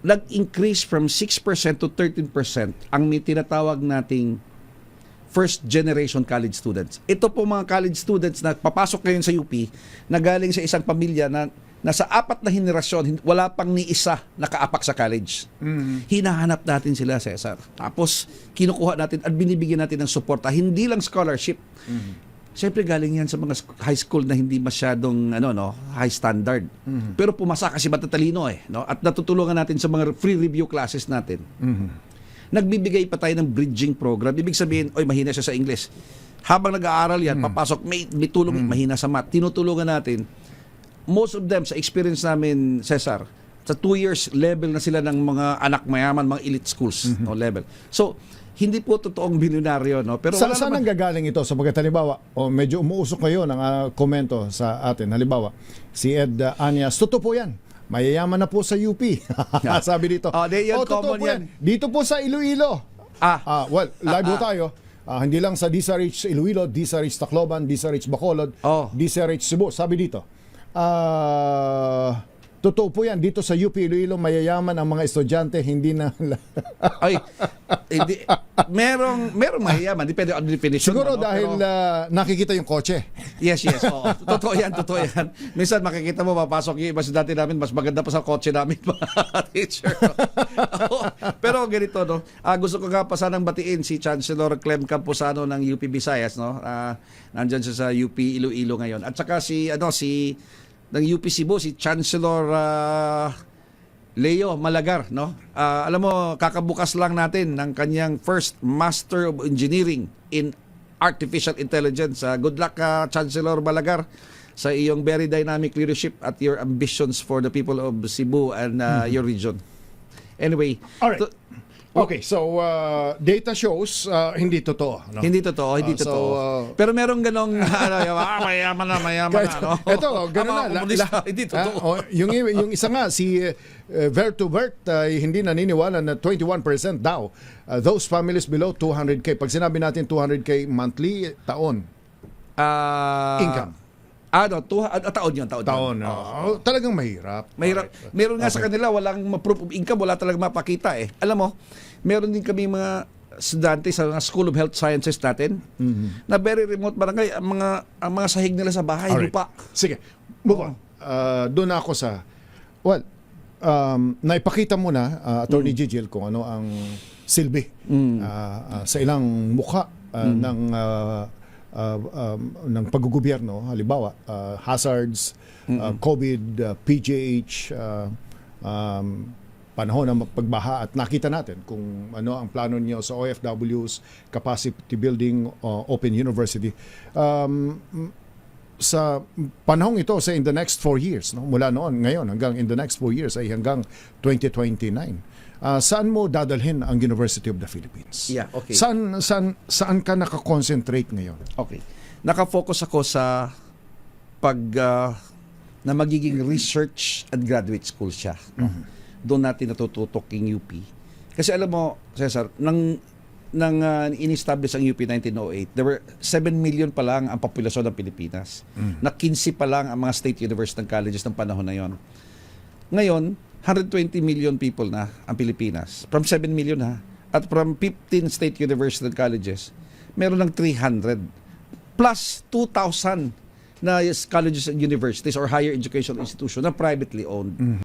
nag-increase from 6% to 13% ang may tinatawag nating first generation college students. Ito po mga college students na papasok ngayon sa UP na galing sa isang pamilya na nasa apat na henerasyon, wala pang ni isa nakaapak sa college. Hinahanap natin sila, Cesar. Tapos, kinukuha natin at binibigyan natin ng suporta. Hindi lang scholarship. Siyempre galing yan sa mga high school na hindi masyadong ano no, high standard. Pero pumasa kasi matatalino eh, no? At natutulungan natin sa mga free review classes natin. Nagbibigay pa tayo ng bridging program. Ibig sabihin, oy mahina siya sa English. Habang nag-aaral yan, papasok, may, may tulong, mahina sa math. Tinutulungan natin. Most of them, sa experience namin, Cesar, sa two years, level na sila ng mga anak mayaman, mga elite schools no, level. So, hindi po totoong bilyonaryo, no? Pero Sa, saan naman- ang gagaling ito? Sapagkat halimbawa, o medyo umuusok kayo ng ah, komento sa atin. Halimbawa, si Ed uh, Anyas, totoo po yan. Mayayaman na po sa UP. Sabi dito. Oh, di, yan, "Oh, totoo po yan." Dito po sa Iloilo. Ah. Ah, well, live Ah, po ah. tayo. Ah, hindi lang sa DSRH Iloilo, DSRH Tacloban, DSRH Bacolod, Oh. DSRH Cebu. Sabi dito, ah, totoo po yan. Dito sa UP Iloilo, mayayaman ang mga estudyante, hindi na... Ay, hindi, merong, merong mahiyaman. Depende on definition. Siguro mo, no? dahil Pero- ah, nakikita yung kotse. Yes, yes. Oo. Totoo yan, totoo yan. Minsan makikita mo, papasok yung iba sa dati namin, mas maganda pa sa kotse namin, teacher. Oo. Pero ganito, no? Ah, gusto ko nga pa sanang batiin si Chancellor Clem Camposano ng UP Visayas, no? Ah, nandyan siya sa UP Iloilo ngayon. At saka si, ano, si, ng UP Cebu, si Chancellor ah, Leo Malagar, no? Ah, alam mo, kakabukas lang natin ng kanyang first Master of Engineering in Artificial Intelligence. Ah, good luck, ah, Chancellor Malagar, sa iyong very dynamic leadership at your ambitions for the people of Cebu and ah, your region. Anyway, Mm-hmm. Alright. Okay, so uh, data shows uh, hindi totoo. No? hindi totoo, hindi Ah, so, totoo. ah, Pero merong ganong, ano, ah, mayaman na, mayaman na, no? Ito, ganun Ang mga na. La- komunista, la- hindi Ah, totoo. oh, yung, yung isa nga, si uh, Vert to Vert, ay hindi naniniwala na 21% daw. Uh, those families below 200K. Pag sinabi natin 200K monthly, taon. Ah, Income. Ano, tu- ah, taon yun, taon. yun. Taon. Oo. oh. talagang mahirap. Mahirap. Alright. Meron nga sa kanila, walang ma-proof of income, wala talagang mapakita eh. Alam mo, meron din kami mga estudyante sa mga School of Health Sciences natin na very remote barangay, ang mga, ang mga sahig nila sa bahay, Alright. lupa. Sige, on. Uh, doon ako sa, well, um, naipakita mo na, uh, Attorney Gigil, kung ano ang silbi uh, uh, sa ilang mukha uh, ng uh, uh, um, ng paggugobyerno, halimbawa, uh, hazards, uh, COVID, uh, PGH, uh, um, panahon ng pagbaha at nakita natin kung ano ang plano niyo sa OFWs, capacity building, uh, open university. Um, sa panahong ito sa in the next four years, no? mula noon ngayon hanggang in the next four years ay hanggang 2029, ah, saan mo dadalhin ang University of the Philippines? Yeah, okay. Saan, saan, saan ka nakakonsentrate ngayon? Okay. Nakafocus ako sa pag ah, na magiging research and graduate school siya. No? Doon natin natututok yung UP. Kasi alam mo, Cesar, nang nang uh, in-establish ang UP 1908, there were 7 million pa lang ang populasyon ng Pilipinas. Na 15 pa lang ang mga state universities ng colleges ng panahon na yon. Ngayon, 120 million people na ang Pilipinas. From 7 million ha. At from 15 state universities and colleges, meron ng 300 plus 2,000 na colleges and universities or higher education institution na privately owned.